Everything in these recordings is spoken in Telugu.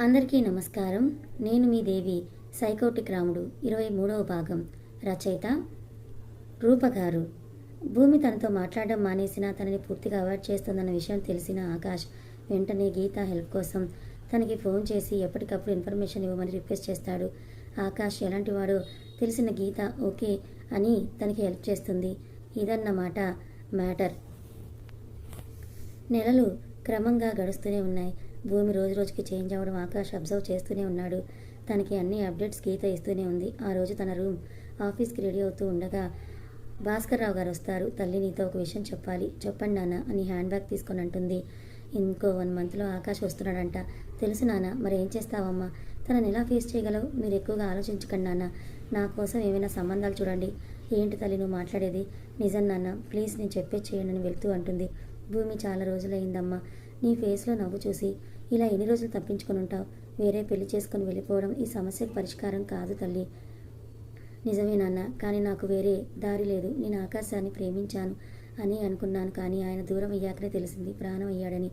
అందరికీ నమస్కారం. నేను మీ దేవి సైకోటిక్ రాముడు ఇరవై మూడవ భాగం. రచయిత రూపగారు. భూమి తనతో మాట్లాడడం మానేసినా తనని పూర్తిగా అవాయిడ్ చేస్తుందన్న విషయం తెలిసిన ఆకాష్ వెంటనే గీత హెల్ప్ కోసం తనకి ఫోన్ చేసి ఎప్పటికప్పుడు ఇన్ఫర్మేషన్ ఇవ్వమని రిక్వెస్ట్ చేస్తాడు. ఆకాష్ ఎలాంటి వాడో తెలిసిన గీత ఓకే అని తనకి హెల్ప్ చేస్తుంది. ఇదన్నమాట మ్యాటర్. నెలలు క్రమంగా గడుస్తూనే ఉన్నాయి. భూమి రోజు రోజుకి చేంజ్ అవ్వడం ఆకాష్ అబ్జర్వ్ చేస్తూనే ఉన్నాడు. తనకి అన్ని అప్డేట్స్ గీత ఇస్తూనే ఉంది. ఆ రోజు తన రూమ్ ఆఫీస్కి రెడీ అవుతూ ఉండగా భాస్కర్ రావు గారు వస్తారు. తల్లి నీతో ఒక విషయం చెప్పాలి. చెప్పండి నాన్న అని హ్యాండ్ బ్యాగ్ తీసుకొని అంటుంది. ఇంకో వన్ మంత్లో ఆకాష్ వస్తున్నాడంట. తెలుసు నాన్న మరి ఏం చేస్తావమ్మా? తనని ఎలా ఫేస్ చేయగలవు? మీరు ఎక్కువగా ఆలోచించకండి నాన్న. నా కోసం ఏమైనా సంబంధాలు చూడండి. ఏంటి తల్లి నువ్వు మాట్లాడేది? నిజం నాన్న ప్లీజ్ నేను చెప్పే చేయండి అని వెళ్తూ అంటుంది. భూమి చాలా రోజులైందమ్మా. నీ ఫేస్లో నవ్వు చూసి ఇలా ఎన్ని రోజులు తప్పించుకొని ఉంటావు? వేరే పెళ్ళి చేసుకుని వెళ్ళిపోవడం ఈ సమస్యకు పరిష్కారం కాదు తల్లి. నిజమే నాన్న కానీ నాకు వేరే దారి లేదు. నేను ఆకాశాన్ని ప్రేమించాను అని అనుకున్నాను కానీ ఆయన దూరం అయ్యాకనే తెలిసింది. ప్రాణం అయ్యాడని.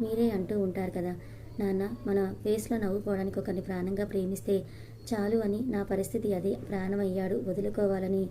మీరే అంటూ ఉంటారు కదా నాన్న మన ఫేస్లో నవ్వుకోవడానికి ఒకరిని ప్రాణంగా ప్రేమిస్తే చాలు అని నా పరిస్థితి అదే. ప్రాణం అయ్యాడు వదులుకోవాలని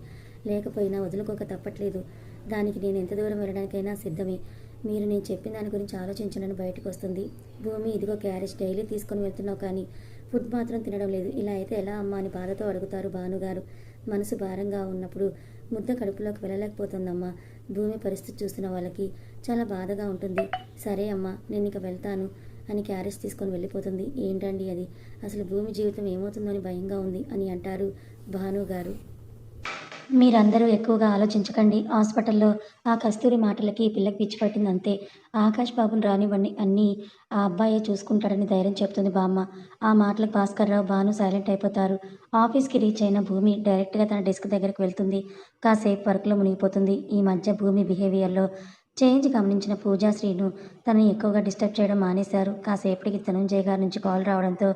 లేకపోయినా వదులుకోక తప్పట్లేదు. దానికి నేను ఎంత దూరం వెళ్ళడానికైనా సిద్ధమే. మీరు నేను చెప్పిన దాని గురించి ఆలోచించడానికి బయటకు వస్తుంది. భూమి ఇదిగో క్యారేజ్ డైలీ తీసుకొని వెళ్తున్నావు కానీ ఫుడ్ మాత్రం తినడం లేదు. ఇలా అయితే ఎలా అమ్మా అని బాధతో అడుగుతారు భానుగారు. మనసు భారంగా ఉన్నప్పుడు ముద్ద కడుపులోకి వెళ్ళలేకపోతుందమ్మా. భూమి పరిస్థితి చూసిన వాళ్ళకి చాలా బాధగా ఉంటుంది. సరే అమ్మా నేను ఇక వెళ్తాను అని క్యారేజ్ తీసుకొని వెళ్ళిపోతుంది. ఏంటండి అది? అసలు భూమి జీవితం ఏమవుతుందో అని భయంగా ఉంది అని అంటారు భానుగారు. మీరందరూ ఎక్కువగా ఆలోచించకండి. హాస్పిటల్లో ఆ కస్తూరి మాటలకి పిల్లకి పిచ్చి పట్టింది అంతే. ఆకాష్ బాబుని రానివ్వండి అన్నీ ఆ అబ్బాయే చూసుకుంటాడని ధైర్యం చెప్తుంది బామ్మ. ఆ మాటలకు భాస్కర్రావు రావు భాను సైలెంట్ అయిపోతారు. ఆఫీస్కి రీచ్ అయిన భూమి డైరెక్ట్గా తన డెస్క్ దగ్గరికి వెళ్తుంది. కాసేపు వర్క్లో మునిగిపోతుంది. ఈ మధ్య భూమి బిహేవియర్లో చేంజ్ గమనించిన పూజా శ్రీను తనని ఎక్కువగా డిస్టర్బ్ చేయడం మానేశారు. కాసేపటికి ధనుంజయ్ గారి నుంచి కాల్ రావడంతో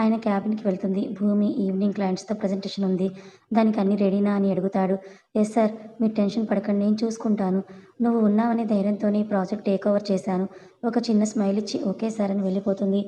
ఆయన క్యాబిన్కి వెళ్తుంది. భూమి ఈవినింగ్ క్లయింట్స్తో ప్రజెంటేషన్ ఉంది. దానికి అన్ని రెడీనా అని అడుగుతాడు. ఎస్ సార్ మీరు టెన్షన్ పడకండి నేను చూసుకుంటాను. నువ్వు ఉన్నావనే ధైర్యంతోనే ఈ ప్రాజెక్ట్ టేక్ ఓవర్ చేశాను. ఒక చిన్న స్మైల్ ఇచ్చి ఓకే సార్ అని వెళ్ళిపోతుంది.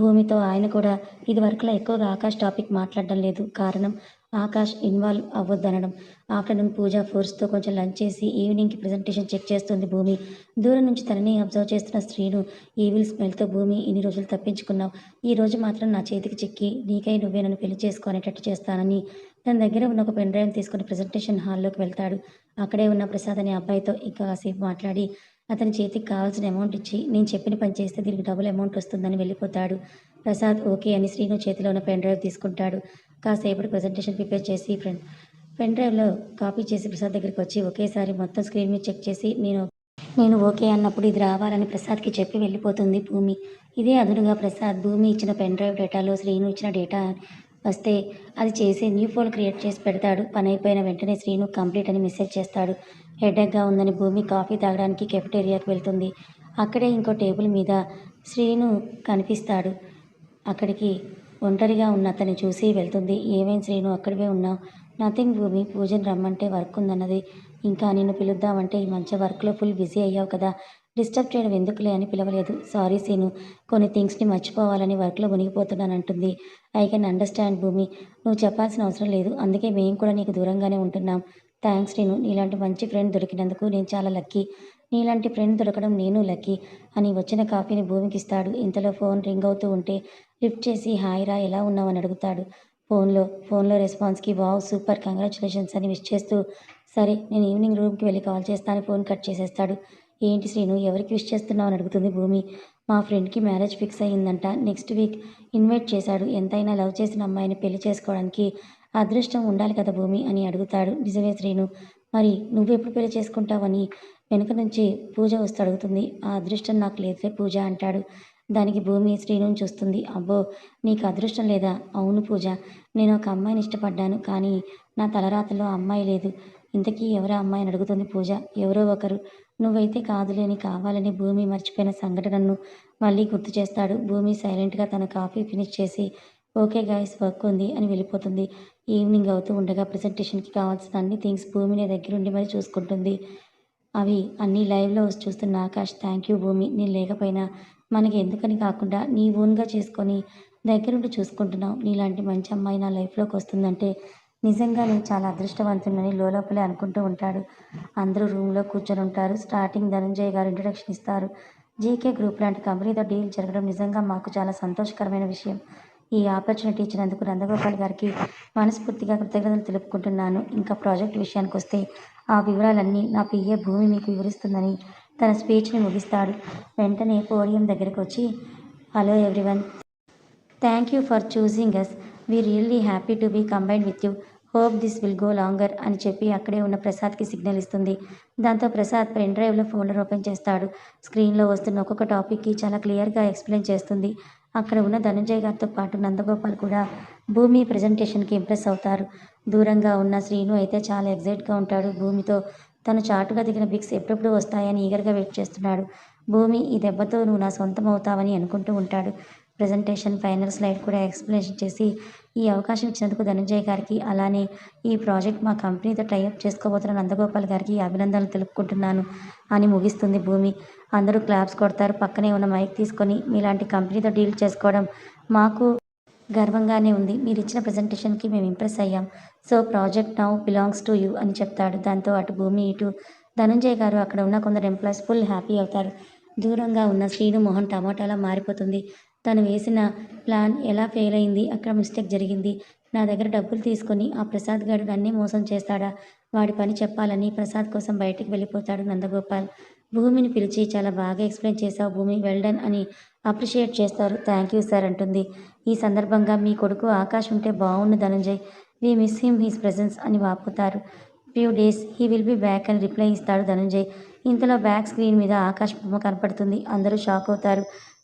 భూమితో ఆయన కూడా ఇది వరకులా ఎక్కువగా ఆకాష్ టాపిక్ మాట్లాడడం లేదు. కారణం ఆకాష్ ఇన్వాల్వ్ అవ్వద్దనడం. ఆఫ్టర్నూన్ పూజ ఫోర్స్తో కొంచెం లంచ్ చేసి ఈవినింగ్కి ప్రజెంటేషన్ చెక్ చేస్తుంది భూమి. దూరం నుంచి తనని అబ్జర్వ్ చేస్తున్న స్త్రీను ఈవిల్ స్మెల్తో భూమి ఇన్ని రోజులు తప్పించుకున్నావు. ఈ రోజు మాత్రం నా చేతికి చిక్కి నీకై నువ్వే నన్ను పెళ్ళి చేసుకునేటట్టు చేస్తానని. తన దగ్గర ఉన్న ఒక పెన్ డ్రైవ్ తీసుకుని ప్రజెంటేషన్ హాల్లోకి వెళ్తాడు. అక్కడే ఉన్న ప్రసాద్ అనే అబ్బాయితో ఇంకా కాసేపు మాట్లాడి అతని చేతికి కావాల్సిన అమౌంట్ ఇచ్చి నేను చెప్పిన పని చేస్తే దీనికి డబుల్ అమౌంట్ వస్తుందని వెళ్ళిపోతాడు. ప్రసాద్ ఓకే అని శ్రీను చేతిలో ఉన్న పెన్ డ్రైవ్ తీసుకుంటాడు. కాసేపటి ప్రజెంటేషన్ ప్రిపేర్ చేసి ఫ్రెండ్ పెన్ డ్రైవ్లో కాపీ చేసి ప్రసాద్ దగ్గరికి వచ్చి ఒకేసారి మొత్తం స్క్రీన్ మీద చెక్ చేసి నేను నేను ఓకే అన్నప్పుడు ఇది రావాలని ప్రసాద్కి చెప్పి వెళ్ళిపోతుంది భూమి. ఇదే అదునుగా ప్రసాద్ భూమి ఇచ్చిన పెన్ డ్రైవ్ డేటాలో శ్రీను ఇచ్చిన డేటా వస్తే అది చేసి న్యూ ఫోన్ క్రియేట్ చేసి పెడతాడు. పని అయిపోయిన వెంటనే శ్రీను కంప్లీట్ అని మెసేజ్ చేస్తాడు. హెడేక్గా ఉందని భూమి కాఫీ తాగడానికి కెఫెటేరియాకి వెళ్తుంది. అక్కడే ఇంకో టేబుల్ మీద శ్రీను కనిపిస్తాడు. అక్కడికి ఒంటరిగా ఉన్న అతన్ని చూసి వెళ్తుంది. ఏమేం శ్రీను? అక్కడివే ఉన్నావు? నథింగ్ భూమి పూజను రమ్మంటే వర్క్ ఉందన్నది. ఇంకా నిన్ను పిలుద్దామంటే ఈ వర్క్లో ఫుల్ బిజీ అయ్యావు కదా. డిస్టర్బ్ చేయడం ఎందుకులే? అని పిలవలేదు. సారీ సీను కొన్ని థింగ్స్ని మర్చిపోవాలని వర్క్లో మునిగిపోతున్నానంటుంది. ఐ కెన్ అండర్స్టాండ్ భూమి. నువ్వు చెప్పాల్సిన అవసరం లేదు. అందుకే మేము కూడా నీకు దూరంగానే ఉంటున్నాం. థ్యాంక్స్ నేను నీలాంటి మంచి ఫ్రెండ్ దొరికినందుకు నేను చాలా లక్కీ. నీలాంటి ఫ్రెండ్ దొరకడం నేను లక్కీ అని వచ్చిన కాఫీని భూమికి ఇస్తాడు ఇంతలో ఫోన్ రింగ్ అవుతూ ఉంటే లిఫ్ట్ చేసి హాయ్ రా ఎలా ఉన్నావు? అని అడుగుతాడు. ఫోన్లో ఫోన్లో రెస్పాన్స్కి వావ్ సూపర్ కంగ్రాచులేషన్స్ అని విష్ చేస్తూ సరే నేను ఈవినింగ్ రూమ్కి వెళ్ళి కాల్ చేస్తాను ఫోన్ కట్ చేసేస్తాడు. ఏంటి శ్రీను ఎవరికి విష్ చేస్తున్నావు? అని అడుగుతుంది భూమి. మా ఫ్రెండ్కి మ్యారేజ్ ఫిక్స్ అయ్యిందంట నెక్స్ట్ వీక్ ఇన్వైట్ చేశాడు. ఎంతైనా లవ్ చేసిన అమ్మాయిని పెళ్ళి చేసుకోవడానికి అదృష్టం ఉండాలి కదా భూమి అని అడుగుతాడు. నిజమే శ్రీను. మరి నువ్వు ఎప్పుడు పెళ్ళి చేసుకుంటావని వెనుక నుంచి పూజ వస్తూ అడుగుతుంది. ఆ అదృష్టం నాకు లేదులే పూజ అంటాడు. దానికి భూమి శ్రీను చూస్తుంది. అబ్బో నీకు అదృష్టం లేదా? అవును పూజ నేను ఒక అమ్మాయిని ఇష్టపడ్డాను కానీ నా తలరాతలో అమ్మాయి లేదు. ఇంతకీ ఎవరో అమ్మాయిని అడుగుతుంది పూజ? ఎవరో ఒకరు. నువ్వైతే కాదులేని కావాలని భూమి మర్చిపోయిన సంఘటనను మళ్ళీ గుర్తు చేస్తాడు. భూమి సైలెంట్గా తన కాఫీ ఫినిష్ చేసి ఓకే గాయస్ వర్క్ ఉంది అని వెళ్ళిపోతుంది. ఈవినింగ్ అవుతూ ఉండగా ప్రజెంటేషన్కి కావాల్సిన అన్ని థింగ్స్ భూమిని దగ్గరుండి మరి చూసుకుంటుంది. అవి అన్నీ లైవ్లో చూస్తున్న ఆకాష్ థ్యాంక్ యూ భూమి. నేను లేకపోయినా మనకి ఎందుకని కాకుండా నీ ఓన్గా చేసుకొని దగ్గరుండి చూసుకుంటున్నావు. నీలాంటి మంచి అమ్మాయి నా లైఫ్లోకి వస్తుందంటే నిజంగా నేను చాలా అదృష్టవంతుడని లోపలే అనుకుంటూ ఉంటాడు. అందరూ రూమ్లో కూర్చొని ఉంటారు. స్టార్టింగ్ ధనంజయ్ గారు ఇంట్రడక్షన్ ఇస్తారు. జీకే గ్రూప్ లాంటి కంపెనీతో డీల్ జరగడం నిజంగా మాకు చాలా సంతోషకరమైన విషయం. ఈ ఆపర్చునిటీ ఇచ్చినందుకు నందగోపాల్ గారికి మనస్ఫూర్తిగా కృతజ్ఞతలు తెలుపుకుంటున్నాను. ఇంకా ప్రాజెక్ట్ విషయానికి వస్తే ఆ వివరాలన్నీ నా పిఏ భూమి మీకు వివరిస్తుందని తన స్పీచ్ని ముగిస్తాడు. వెంటనే పోడియం దగ్గరకు వచ్చి hello everyone. Thank you for choosing us we really happy to be combined with you. Hope this will go longer అని చెప్పి అక్కడే ఉన్న ప్రసాద్కి సిగ్నల్ ఇస్తుంది. దాంతో ప్రసాద్ పెన్ డ్రైవ్లో ఫోల్డర్ ఓపెన్ చేస్తాడు. స్క్రీన్లో వస్తున్న ఒక్కొక్క టాపిక్కి చాలా క్లియర్గా ఎక్స్ప్లెయిన్ చేస్తుంది. అక్కడ ఉన్న ధనంజయ్ గారితో పాటు నందగోపాల్ కూడా భూమి ప్రజెంటేషన్కి ఇంప్రెస్ అవుతారు. దూరంగా ఉన్న శ్రీను అయితే చాలా ఎగ్జైట్గా ఉంటాడు. భూమితో తను చాటుగా దిగిన బిక్స్ ఎప్పుడెప్పుడు వస్తాయని ఈగర్గా వెయిట్ చేస్తున్నాడు. భూమి ఈ దెబ్బతో నువ్వు నా సొంతం అవుతావని అనుకుంటూ ఉంటాడు. ప్రజెంటేషన్ ఫైనల్ స్లైడ్ కూడా ఎక్స్ప్లెనేషన్ చేసి ఈ అవకాశం ఇచ్చినందుకు ధనంజయ్ గారికి అలానే ఈ ప్రాజెక్ట్ మా కంపెనీతో టైఅప్ చేసుకోబోతున్న నందగోపాల్ గారికి అభినందనలు తెలుపుకుంటున్నాను అని ముగిస్తుంది భూమి. అందరూ క్లాప్స్ కొడతారు. పక్కనే ఉన్న మైక్ తీసుకొని మీలాంటి కంపెనీతో డీల్ చేసుకోవడం మాకు గర్వంగానే ఉంది. మీరు ఇచ్చిన ప్రజెంటేషన్కి మేము ఇంప్రెస్ అయ్యాం. So project now belongs to you అని చెప్తాడు. దాంతో అటు భూమి ఇటు ధనంజయ్ గారు అక్కడ ఉన్న కొందరు ఎంప్లాయీస్ ఫుల్ హ్యాపీ అవుతారు. దూరంగా ఉన్న శ్రీను మోహన్ టమాటాలా మారిపోతుంది. తను వేసిన ప్లాన్ ఎలా ఫెయిల్ అయింది? అక్కడ మిస్టేక్ జరిగింది. నా దగ్గర డబ్బులు తీసుకొని ఆ ప్రసాద్ గారు నన్నే మోసం చేస్తాడా? వాడి పని చెప్పాలని ప్రసాద్ కోసం బయటికి వెళ్ళిపోతాడు నందగోపాల్. భూమిని పిలిచి చాలా బాగా ఎక్స్ప్లెయిన్ చేశావు భూమి. వెల్డన్ అని అప్రిషియేట్ చేస్తారు. థ్యాంక్ యూ సార్ అంటుంది. ఈ సందర్భంగా మీ కొడుకు ఆకాశం ఉంటే బాగుండు Dhananjay. We miss him his presence అని వాపుతారు. Few days he will be back అని రిప్లై ఇస్తాడు ధనంజయ్. ఇంతలో బ్యాక్ స్క్రీన్ మీద ఆకాష్ బొమ్మ కనపడుతుంది. అందరూ షాక్ అవుతారు.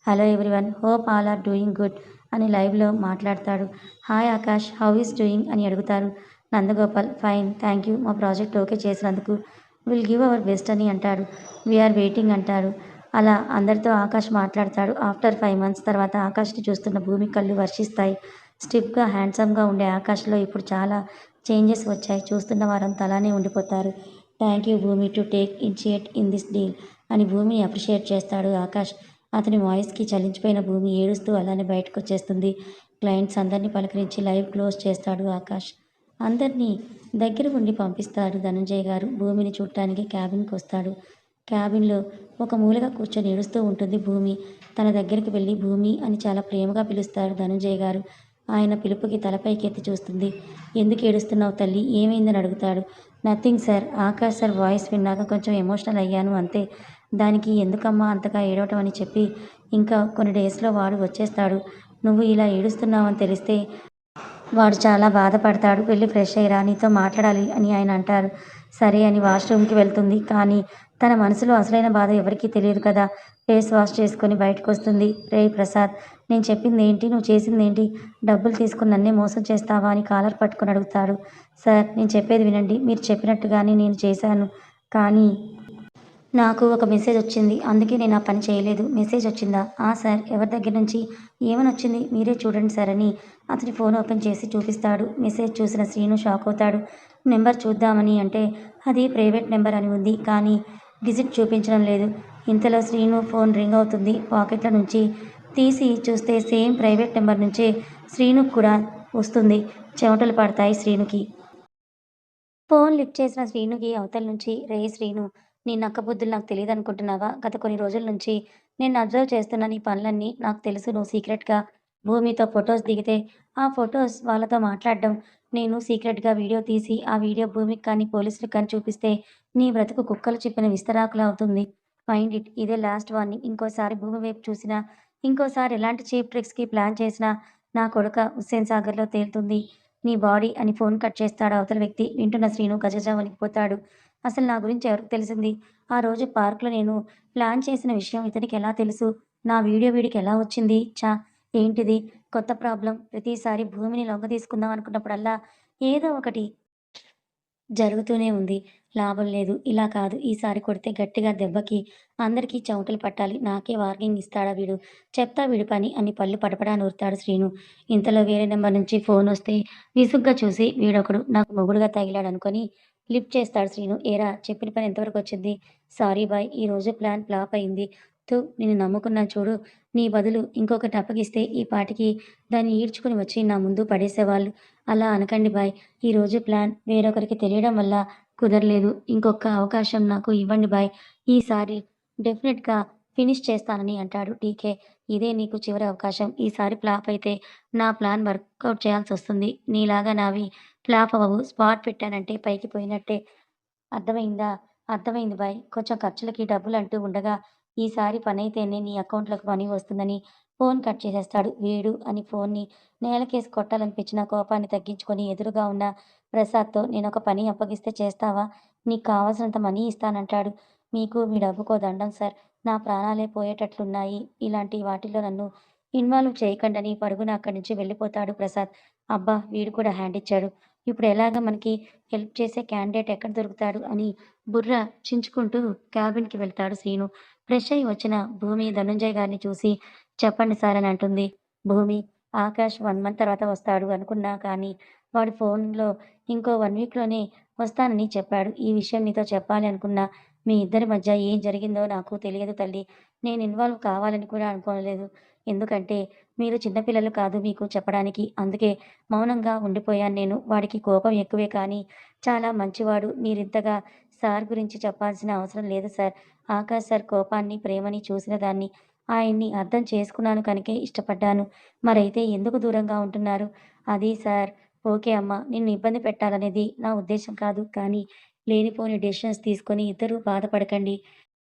Hello everyone hope all are doing good అని లైవ్లో మాట్లాడతాడు. Hi Akash how is doing అని అడుగుతారు. Nandagopal fine thank you. మా ప్రాజెక్ట్ ఓకే చేసినందుకు విల్ గివ్ అవర్ బెస్ట్ అని అంటాడు. వీఆర్ వెయిటింగ్ అంటారు అలా అందరితో ఆకాష్ మాట్లాడతాడు. ఆఫ్టర్ ఫైవ్ మంత్స్ తర్వాత ఆకాష్ని చూస్తున్న భూమి కళ్ళు వర్షిస్తాయి. స్టిప్గా హ్యాండ్సమ్గా ఉండే ఆకాష్లో ఇప్పుడు చాలా చేంజెస్ వచ్చాయి. చూస్తున్న వారంతా అలానే ఉండిపోతారు. Thank you Bhoomi to take initiate in this deal అని భూమిని అప్రిషియేట్ చేస్తాడు ఆకాష్. అతని వాయిస్కి చలించిపోయిన భూమి ఏడుస్తూ అలానే బయటకు వచ్చేస్తుంది. క్లయింట్స్ అందరినీ పలకరించి లైవ్ క్లోజ్ చేస్తాడు ఆకాష్. అందరినీ దగ్గర ఉండి పంపిస్తారు ధనంజయ్ గారు. భూమిని చూడటానికి క్యాబిన్కి వస్తాడు. క్యాబిన్లో ఒక మూలగా కూర్చొని ఏడుస్తూ ఉంటుంది భూమి. తన దగ్గరికి వెళ్ళి భూమి అని చాలా ప్రేమగా పిలుస్తారు ధనంజయ్ గారు. ఆయన పిలుపుకి తలపైకి ఎత్తి చూస్తుంది. ఎందుకు ఏడుస్తున్నావు తల్లి? ఏమైందని అడుగుతాడు. Nothing sir Akash sir voice విన్నాక కొంచెం ఎమోషనల్ అయ్యాను అంతే. దానికి ఎందుకమ్మా అంతగా ఏడవటం అని చెప్పి ఇంకా కొన్ని డేస్లో వాడు వచ్చేస్తాడు. నువ్వు ఇలా ఏడుస్తున్నావని తెలిస్తే వాడు చాలా బాధపడతాడు. వెళ్ళి ఫ్రెష్ అయ్యిరా నీతో మాట్లాడాలి అని ఆయన అంటారు. సరే అని వాష్రూమ్కి వెళ్తుంది. కానీ తన మనసులో అసలైన బాధ ఎవరికీ తెలియదు కదా. ఫేస్ వాష్ చేసుకొని బయటకు వస్తుంది. రే ప్రసాద్ నేను చెప్పింది ఏంటి? నువ్వు చేసింది ఏంటి? డబ్బులు తీసుకుని నన్నే మోసం చేస్తావా అని కాలర్ పట్టుకొని అడుగుతాడు. సార్ నేను చెప్పేది వినండి. మీరు చెప్పినట్టుగానే నేను చేశాను. కానీ నాకు ఒక మెసేజ్ వచ్చింది. అందుకే నేను ఆ పని చేయలేదు. మెసేజ్ వచ్చిందా? ఆ సార్ ఎవరి దగ్గర నుంచి? ఏమని వచ్చింది? మీరే చూడండి సార్ అని. అతని ఫోన్ ఓపెన్ చేసి చూపిస్తాడు. మెసేజ్ చూసిన శ్రీను షాక్ అవుతాడు. నెంబర్ చూద్దామని అంటే అది ప్రైవేట్ నెంబర్ అని ఉంది. కానీ డిజిట్ చూపించడం లేదు. ఇంతలో శ్రీను ఫోన్ రింగ్ అవుతుంది. పాకెట్ల నుంచి తీసి చూస్తే సేమ్ ప్రైవేట్ నెంబర్ నుంచే శ్రీనుకు కూడా వస్తుంది. చెమటలు పడతాయి శ్రీనుకి. ఫోన్ లిఫ్ట్ చేసిన శ్రీనుకి అవతల నుంచి రే శ్రీను. నీ నక్కబుద్ధులు నాకు తెలియదు అనుకుంటున్నావా గత కొన్ని రోజుల నుంచి నేను అబ్జర్వ్ చేస్తున్న నీ పనులన్నీ నాకు తెలుసు. నువ్వు సీక్రెట్గా భూమితో ఫొటోస్ దిగితే ఆ ఫొటోస్ వాళ్ళతో మాట్లాడడం నేను సీక్రెట్గా వీడియో తీసి ఆ వీడియో భూమికి కానీ పోలీసులకు కానీ చూపిస్తే నీ బ్రతుకు కుక్కలు చెప్పిన విస్తరాకులు అవుతుంది. Mind it. ఇదే లాస్ట్ వార్నింగ్. ఇంకోసారి భూమి వైపు చూసినా ఇంకోసారి ఎలాంటి చీప్ ట్రిక్స్కి ప్లాన్ చేసినా నా కొడుక హుస్సేన్ సాగర్లో తేలుతుంది. నీ బాడీ అని ఫోన్ కట్ చేస్తాడు అవతల వ్యక్తి. వింటున్న శ్రీను గజజా వణికిపోతాడు అసలు నా గురించి ఎవరికి తెలిసింది? ఆ రోజు పార్క్లో నేను ప్లాన్ చేసిన విషయం ఇతనికి ఎలా తెలుసు? నా వీడియో వీడికి ఎలా వచ్చింది? చా ఏంటిది? కొత్త ప్రాబ్లం. ప్రతిసారి భూమిని లొంగ తీసుకుందాం అనుకున్నప్పుడల్లా ఏదో ఒకటి జరుగుతూనే ఉంది. లాభం లేదు. ఇలా కాదు. ఈసారి కొడితే గట్టిగా దెబ్బకి అందరికీ చెమటలు పట్టాలి. నాకే వార్నింగ్ ఇస్తాడా వీడు? చెప్తా వీడి పని. అని పళ్ళు పడపడా నూరుతాడు శ్రీను. ఇంతలో వేరే నెంబర్ నుంచి ఫోన్ వస్తే విసుగ్గా చూసి వీడొకడు నాకు మొగుడుగా తగిలాడు అనుకొని లిఫ్ట్ చేస్తాడు శ్రీను. ఏరా చెప్పిన పని ఎంతవరకు వచ్చింది? సారీ బాయ్ ఈరోజు ప్లాన్ ఫ్లాప్ అయింది. తు నిన్ను నమ్ముకున్నా చూడు. నీ బదులు ఇంకొకటి అప్పగిస్తే ఈ పాటికి దాన్ని ఈడ్చుకుని వచ్చి నా ముందు పడేసేవాళ్ళు. అలా అనకండి బాయ్. ఈరోజు ప్లాన్ వేరొకరికి తెలియడం వల్ల కుదరలేదు. ఇంకొక అవకాశం నాకు ఇవ్వండి బాయ్. ఈసారి డెఫినెట్గా ఫినిష్ చేస్తానని అంటాడు. డీకే ఇదే నీకు చివరి అవకాశం. ఈసారి ఫ్లాప్ అయితే నా ప్లాన్ వర్కౌట్ చేయాల్సి వస్తుంది. నీలాగా నావి ఫ్లాప్ అవ్వవు. స్పాట్ పెట్టానంటే పైకి పోయినట్టే. అర్థమైందా? అర్థమైంది బాయ్. కొంచెం ఖర్చులకి డబ్బులు అంటూ ఉండగా ఈసారి పని అయితేనే నీ అకౌంట్లోకి మనీ వస్తుందని ఫోన్ కట్ చేసేస్తాడు. వీడు అని ఫోన్ని నేలకేసి కొట్టాలనిపించిన కోపాన్ని తగ్గించుకొని ఎదురుగా ఉన్న ప్రసాద్తో నేను ఒక పని అప్పగిస్తే చేస్తావా? నీకు కావాల్సినంత మనీ ఇస్తానంటాడు. మీకు మీ డబ్బుకో దండం సార్. నా ప్రాణాలే పోయేటట్లున్నాయి. ఇలాంటి వాటిల్లో నన్ను ఇన్వాల్వ్ చేయకండని పరుగున అక్కడి నుంచి వెళ్ళిపోతాడు ప్రసాద్. అబ్బా వీడు కూడా హ్యాండ్ ఇచ్చాడు. ఇప్పుడు ఎలాగ మనకి హెల్ప్ చేసే క్యాండిడేట్ ఎక్కడ దొరుకుతాడు అని బుర్ర చించుకుంటూ క్యాబిన్కి వెళ్తాడు శ్రీను. ఫ్రెష్ అయి వచ్చిన భూమి ధనుంజయ్ గారిని చూసి చెప్పండి సార్ అని అంటుంది. భూమి ఆకాష్ వన్ మంత్ తర్వాత వస్తాడు అనుకున్నా కానీ వాడు ఫోన్లో ఇంకో వన్ వీక్లోనే వస్తానని చెప్పాడు. ఈ విషయం నీతో చెప్పాలి అనుకున్నా మీ ఇద్దరి మధ్య ఏం జరిగిందో నాకు తెలియదు తల్లి. నేను ఇన్వాల్వ్ కావాలని కూడా అనుకోలేదు. ఎందుకంటే మీరు చిన్నపిల్లలు కాదు మీకు చెప్పడానికి. అందుకే మౌనంగా ఉండిపోయాను నేను. వాడికి కోపం ఎక్కువే కానీ చాలా మంచివాడు. మీరింతగా సార్ గురించి చెప్పాల్సిన అవసరం లేదు సార్. ఆకాష్ సార్ కోపాన్ని ప్రేమని చూసిన దాన్ని ఆయన్ని అర్థం చేసుకున్నాను కనుకే ఇష్టపడ్డాను. మరైతే ఎందుకు దూరంగా ఉంటున్నారు? అది సార్ ఓకే అమ్మ. నిన్ను ఇబ్బంది పెట్టాలనేది నా ఉద్దేశం కాదు. కానీ లేనిపోని డెసిషన్స్ తీసుకొని ఇద్దరూ బాధపడకండి.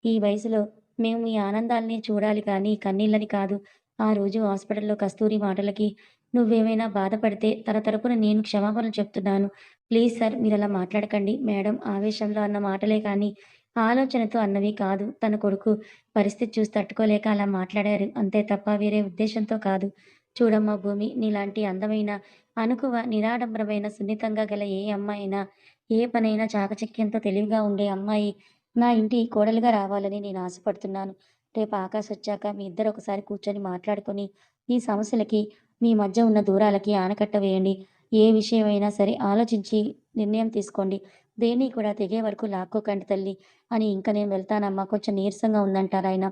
ఈ వయసులో మేము మీ ఆనందాల్ని చూడాలి కానీ కన్నీళ్ళని కాదు. ఆ రోజు హాస్పిటల్లో కస్తూరి మాటలకి నువ్వేమైనా బాధపడితే తన తరపున నేను క్షమాపణలు చెప్తున్నాను. ప్లీజ్ సార్ మీరు అలా మాట్లాడకండి. మేడం ఆవేశంలో అన్న మాటలే కానీ ఆలోచనతో అన్నవి కాదు. తన కొడుకు పరిస్థితి చూసి తట్టుకోలేక అలా మాట్లాడారు. అంతే తప్ప వేరే ఉద్దేశంతో కాదు. చూడమ్మా భూమి నీలాంటి అందమైన అనుకువ నిరాడంబరమైన సున్నితంగా గల ఏ అమ్మాయినా ఏ పనైనా చాకచక్యంతో తెలివిగా ఉండే అమ్మాయి నా ఇంటి కోడలుగా రావాలని నేను ఆశపడుతున్నాను. రేపు ఆకాశ్ వచ్చాక మీ ఇద్దరు ఒకసారి కూర్చొని మాట్లాడుకొని ఈ సమస్యలకి మీ మధ్య ఉన్న దూరాలకి ఆనకట్ట వేయండి. ఏ విషయమైనా సరే ఆలోచించి నిర్ణయం తీసుకోండి. దేన్ని కూడా తెగే వరకు లాక్కోకండి తల్లి అని ఇంకా నేను వెళ్తానమ్మా. కొంచెం నీరసంగా ఉందంటారు ఆయన.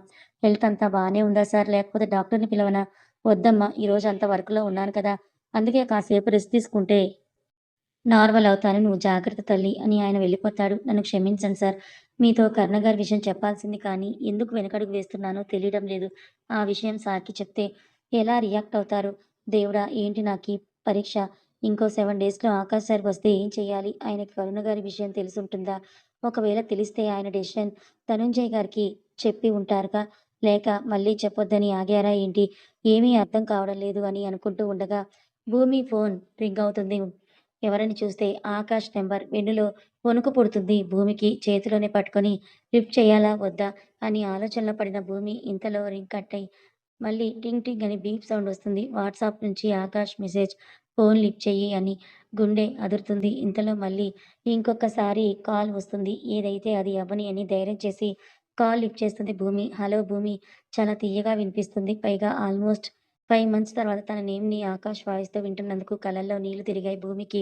హెల్త్ అంతా బాగానే ఉందా సార్? లేకపోతే డాక్టర్ని పిలవనా? వద్దమ్మా ఈరోజు అంత వర్క్లో ఉన్నాను కదా. అందుకే కాసేపు రెస్ట్ తీసుకుంటే నార్మల్ అవుతాను నువ్వు జాగ్రత్త తల్లి అని ఆయన వెళ్ళిపోతాడు. నన్ను క్షమించండి సార్. మీతో కర్ణగారి విషయం చెప్పాల్సింది కానీ ఎందుకు వెనకడుగు వేస్తున్నానో తెలియడం లేదు. ఆ విషయం సార్కి చెప్తే ఎలా రియాక్ట్ అవుతారు? దేవుడా ఏంటి నాకు పరీక్ష? ఇంకో సెవెన్ డేస్లో ఆకాశ్ సార్ వస్తే ఏం చేయాలి? ఆయనకి కరుణ గారి విషయం తెలిసి ఉంటుందా ఒకవేళ తెలిస్తే ఆయన డెసిషన్ ధనుంజయ్ గారికి చెప్పి ఉంటారుగా? లేక మళ్ళీ చెప్పొద్దని ఆగారా ఏంటి? ఏమీ అర్థం కావడం లేదు అని అనుకుంటూ ఉండగా భూమి ఫోన్ రింగ్ అవుతుంది. ఎవరని చూస్తే ఆకాష్ నెంబర్ వెన్నులో వణుకు పుడుతుంది. భూమికి చేతిలోనే పట్టుకొని లిఫ్ట్ చేయాలా? వద్దా? అని ఆలోచనలో పడిన భూమి ఇంతలో రింగ్ కట్ అయి మళ్ళీ టింగ్ టింగ్ అని బీప్ సౌండ్ వస్తుంది. వాట్సాప్ నుంచి ఆకాష్ మెసేజ్ ఫోన్ లిఫ్ట్ చెయ్యి అని గుండె అదురుతుంది. ఇంతలో మళ్ళీ ఇంకొకసారి కాల్ వస్తుంది. ఏదైతే అది అవ్వని అని ధైర్యం చేసి కాల్ లిఫ్ట్ చేస్తుంది భూమి. హలో భూమి చాలా తీయగా వినిపిస్తుంది. పైగా ఆల్మోస్ట్ ఫైవ్ మంత్స్ తర్వాత తన నేమ్ని ఆకాష్ వాయిస్తో వింటున్నందుకు కళ్ళల్లో నీళ్ళు తిరిగాయి. భూమికి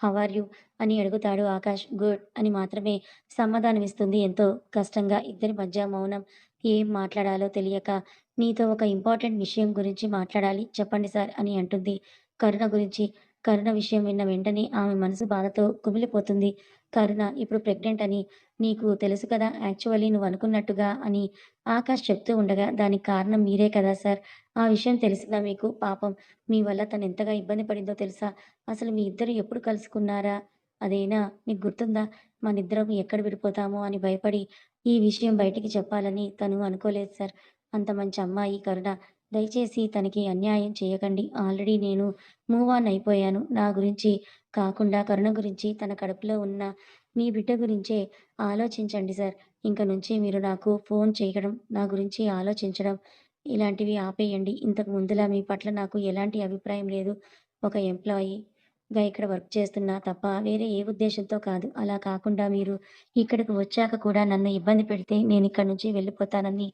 హవర్ యు? అని అడుగుతాడు ఆకాష్. గుడ్ అని మాత్రమే సమాధానం ఇస్తుంది ఎంతో కష్టంగా ఇద్దరి మధ్య మౌనం ఏం మాట్లాడాలో తెలియక నీతో ఒక ఇంపార్టెంట్ విషయం గురించి మాట్లాడాలి. చెప్పండి సార్ అని అంటుంది. కరుణ గురించి కరుణ విషయం విన్న వెంటనే ఆమె మనసు బాధతో కుమిలిపోతుంది. కరుణ ఇప్పుడు ప్రెగ్నెంట్ అని నీకు తెలుసు కదా యాక్చువల్లీ నువ్వు అనుకున్నట్టుగా అని ఆకాష్ చెప్తూ ఉండగా దానికి కారణం మీరే కదా సార్. ఆ విషయం తెలిసిందా మీకు? పాపం మీ వల్ల తను ఎంతగా ఇబ్బంది పడిందో తెలుసా? అసలు మీ ఇద్దరు ఎప్పుడు కలుసుకున్నారా? అదేనా? మీకు గుర్తుందా? మనిద్దరం ఎక్కడ విడిపోతామో అని భయపడి ఈ విషయం బయటికి చెప్పాలని తను అనుకోలేదు సార్. అంత మంచి అమ్మాయి కరుణ. దయచేసి తనకి అన్యాయం చేయకండి. ఆల్రెడీ నేను మూవ్ ఆన్ అయిపోయాను. నా గురించి కాకుండా కరుణ గురించి తన కడుపులో ఉన్న మీ బిడ్డ గురించే ఆలోచించండి సార్. ఇంక నుంచి మీరు నాకు ఫోన్ చేయడం నా గురించి ఆలోచించడం ఇలాంటివి ఆపేయండి. ఇంతకు ముందులా మీ పట్ల నాకు ఎలాంటి అభిప్రాయం లేదు. ఒక ఎంప్లాయీగా ఇక్కడ వర్క్ చేస్తున్నా తప్ప వేరే ఏ ఉద్దేశంతో కాదు. అలా కాకుండా మీరు ఇక్కడికి వచ్చాక కూడా నన్ను ఇబ్బంది పెడితే నేను ఇక్కడ నుంచి వెళ్ళిపోతానని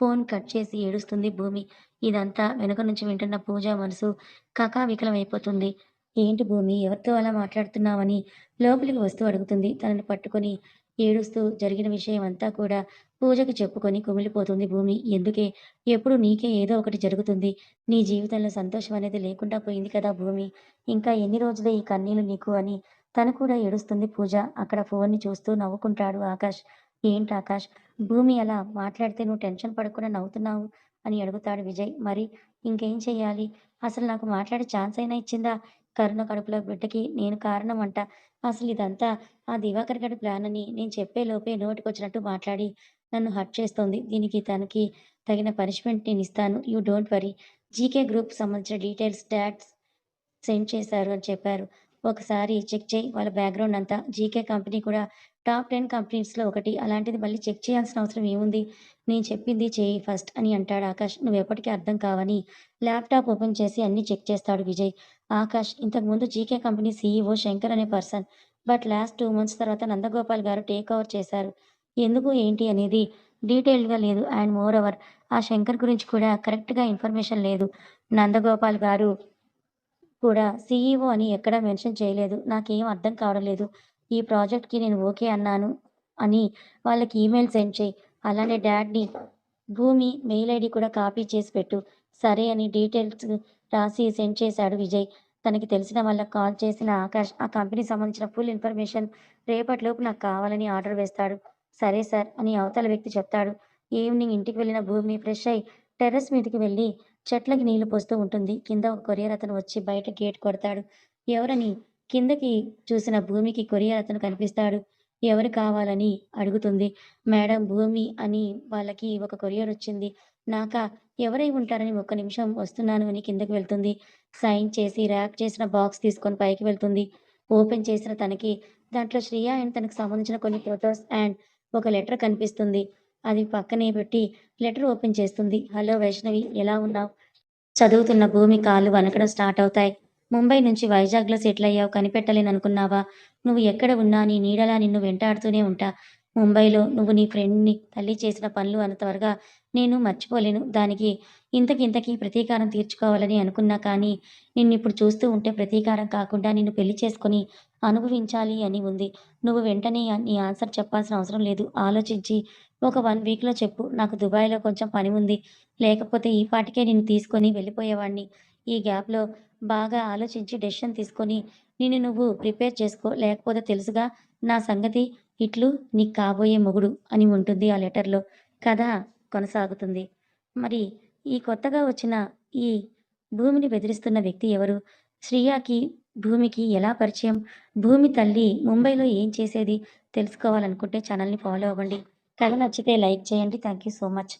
ఫోన్ కట్ చేసి ఏడుస్తుంది భూమి. ఇదంతా వెనుక నుంచి వింటున్న పూజ మనసు కకావికలమైపోతుంది అయిపోతుంది ఏంటి భూమి ఎవరితో అలా మాట్లాడుతున్నావని లోపలికి వస్తూ అడుగుతుంది తనను పట్టుకొని ఏడుస్తూ జరిగిన విషయం అంతా కూడా పూజకి చెప్పుకొని కుమిలిపోతుంది భూమి. ఎందుకే? ఎప్పుడు నీకే ఏదో ఒకటి జరుగుతుంది. నీ జీవితంలో సంతోషం అనేది లేకుండా పోయింది కదా భూమి. ఇంకా ఎన్ని రోజులే ఈ కన్నీళ్ళు నీకు అని తను కూడా ఏడుస్తుంది పూజ. అక్కడ ఫోన్‌ని చూస్తూ నవ్వుకుంటాడు ఆకాష్. ఏంటి ఆకాష్? భూమి అలా మాట్లాడితే నువ్వు టెన్షన్ పడకుండా నవ్వుతున్నావు అని అడుగుతాడు విజయ్. మరి ఇంకేం చెయ్యాలి? అసలు నాకు మాట్లాడే ఛాన్స్ అయినా ఇచ్చిందా? కరుణ కడుపులో బిడ్డకి నేను కారణం అంట. అసలు ఇదంతా ఆ దివాకర్ గడి ప్లాన్ అని నేను చెప్పేలోపే నోటికొచ్చినట్టు మాట్లాడి నన్ను హర్ట్ చేస్తోంది. దీనికి తనకి తగిన punishment నేనిస్తాను. You don't worry GK group సంబంధించిన డీటెయిల్స్ డాట్స్ సెండ్ చేశారు అని చెప్పారు. ఒకసారి చెక్ చేయి వాళ్ళ బ్యాక్‌గ్రౌండ్ అంతా. జీకే కంపెనీ కూడా టాప్ 10 కంపెనీస్‌లో ఒకటి. అలాంటిది మళ్ళీ చెక్ చేయాల్సిన అవసరం ఏముంది? నేను చెప్పింది చేయి ఫస్ట్ అని అంటాడు ఆకాష్. నువ్వెప్పటికీ అర్థం కావని ల్యాప్‌టాప్ ఓపెన్ చేసి అన్ని చెక్ చేస్తాడు విజయ్. ఆకాష్ ఇంతకుముందు జీకే కంపెనీ సీఈఓ శంకర్ అనే person. But last two months తర్వాత నందగోపాల్ గారు టేక్ ఓవర్ చేశారు. ఎందుకు ఏంటి అనేది డీటెయిల్డ్‌గా లేదు. అండ్ మోర్ ఓవర్ ఆ శంకర్ గురించి కూడా కరెక్ట్‌గా ఇన్ఫర్మేషన్ లేదు. నందగోపాల్ గారు కూడా సీఈఓ అని ఎక్కడా మెన్షన్ చేయలేదు. నాకేం అర్థం కావడం లేదు. ఈ ప్రాజెక్ట్‌కి నేను ఓకే అన్నాను అని వాళ్ళకి ఈమెయిల్ సెండ్ చేయి అలానే డాడ్‌ని భూమి మెయిల్ ఐడి కూడా కాపీ చేసి పెట్టు. సరే అని డీటెయిల్స్ రాసి సెండ్ చేశాడు విజయ్. తనకి తెలిసిన వాళ్ళకి కాల్ చేసిన ఆకాష్ ఆ కంపెనీకి సంబంధించిన ఫుల్ ఇన్ఫర్మేషన్ రేపటిలోపు నాకు కావాలని ఆర్డర్ వేస్తాడు. సరే సార్ అని అవతల వ్యక్తి చెప్తాడు. ఈవినింగ్ ఇంటికి వెళ్ళిన భూమి ఫ్రెష్ అయి టెర్రస్ మీదకి వెళ్ళి చెట్లకి నీళ్ళు పోస్తూ ఉంటుంది. కింద ఒక కొరియర్ అతను వచ్చి బయట గేట్ కొడతాడు. ఎవరని కిందకి చూసిన భూమికి కొరియర్ అతను కనిపిస్తాడు. ఎవరు కావాలని అడుగుతుంది. మేడం భూమి అని వాళ్ళకి ఒక కొరియర్ వచ్చింది. నాకా? ఎవరై ఉంటారని ఒక్క నిమిషం వస్తున్నాను అని కిందకి వెళ్తుంది. సైన్ చేసి ర్యాప్ చేసిన బాక్స్ తీసుకొని పైకి వెళ్తుంది. ఓపెన్ చేసిన తనకి దాంట్లో శ్రియ అండ్ తనకు సంబంధించిన కొన్ని ఫోటోస్ అండ్ ఒక లెటర్ కనిపిస్తుంది. అది పక్కనే పెట్టి లెటర్ ఓపెన్ చేస్తుంది. హలో వైష్ణవి ఎలా ఉన్నావు చదువుతున్న భూమి కాళ్ళు వనకడం స్టార్ట్ అవుతాయి. ముంబై నుంచి వైజాగ్‌లో సెటిల్ అయ్యావు కనిపెట్టలేననుకున్నావా? నువ్వు ఎక్కడ ఉన్నా నీ నీడలా నిన్ను వెంటాడుతూనే ఉంటా. ముంబైలో నువ్వు నీ ఫ్రెండ్‌ని తల్లి చేసిన పనులు అంత త్వరగా నేను మర్చిపోలేను. దానికి ఇంతకింతకీ ప్రతీకారం తీర్చుకోవాలని అనుకున్నా కానీ నిన్ను ఇప్పుడు చూస్తూ ఉంటే ప్రతీకారం కాకుండా నిన్ను పెళ్ళి చేసుకొని అనుభవించాలి అని ఉంది. నువ్వు వెంటనే నీ ఆన్సర్ చెప్పాల్సిన అవసరం లేదు. ఆలోచించి ఒక వన్ వీక్‌లో చెప్పు. నాకు దుబాయ్‌లో కొంచెం పని ఉంది. లేకపోతే ఈ పాటికే నిన్ను తీసుకొని వెళ్ళిపోయేవాడిని ఈ గ్యాప్‌లో బాగా ఆలోచించి డెసిషన్ తీసుకొని నిన్ను నువ్వు ప్రిపేర్ చేసుకో. లేకపోతే తెలుసుగా నా సంగతి ఇట్లు నీకు కాబోయే మొగుడు అని ఉంటుంది ఆ లెటర్‌లో. కథ కొనసాగుతుంది. మరి ఈ కొత్తగా వచ్చిన ఈ భూమిని బెదిరిస్తున్న వ్యక్తి ఎవరు? శ్రియాకి భూమికి ఎలా పరిచయం? భూమి తల్లి ముంబైలో ఏం చేసేది? తెలుసుకోవాలనుకుంటే ఛానల్‌ని ఫాలో అవ్వండి. కథ నచ్చితే లైక్ చేయండి. Thank you so much.